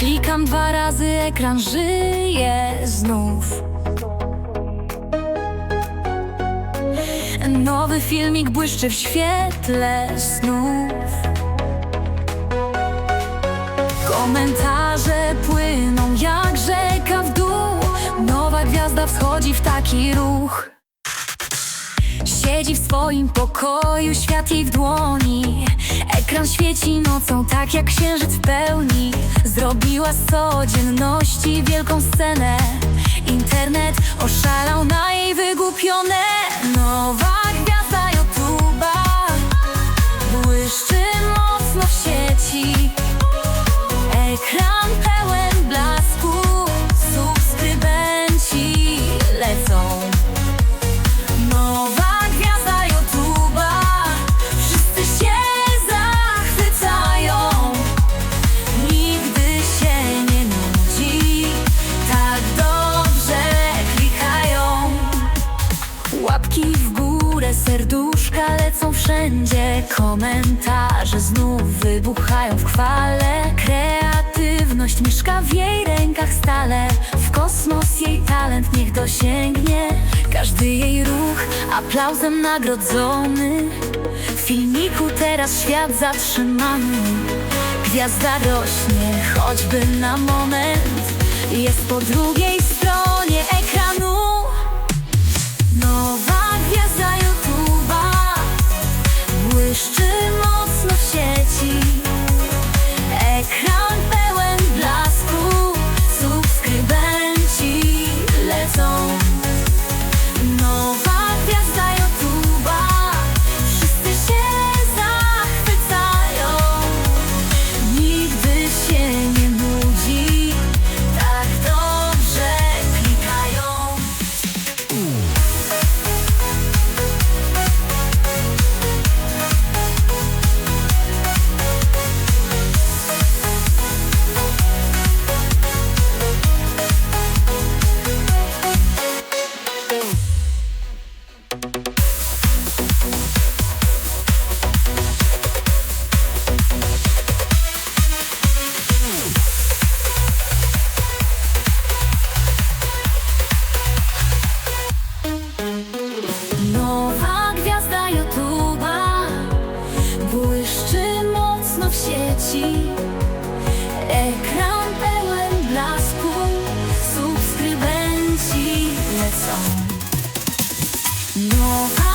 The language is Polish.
Klikam dwa razy, ekran żyje znów. Nowy filmik błyszczy w świetle snów. Komentarze płyną jak rzeka w dół. Nowa gwiazda wschodzi w taki ruch. Siedzi w swoim pokoju, świat jej w dłoni. Ekran świeci nocą, tak jak księżyc w pełni. Zrobiła z codzienności wielką scenę. Internet oszalał na jej wygłupione. Nowa serduszka lecą wszędzie. Komentarze znów wybuchają w chwale. Kreatywność mieszka w jej rękach stale. W kosmos jej talent niech dosięgnie. Każdy jej ruch aplauzem nagrodzony. W filmiku teraz świat zatrzymany. Gwiazda rośnie, choćby na moment. Jest po drugiej stronie ekranu Ekran pełen blasku Subskrybenci lecą. Nowa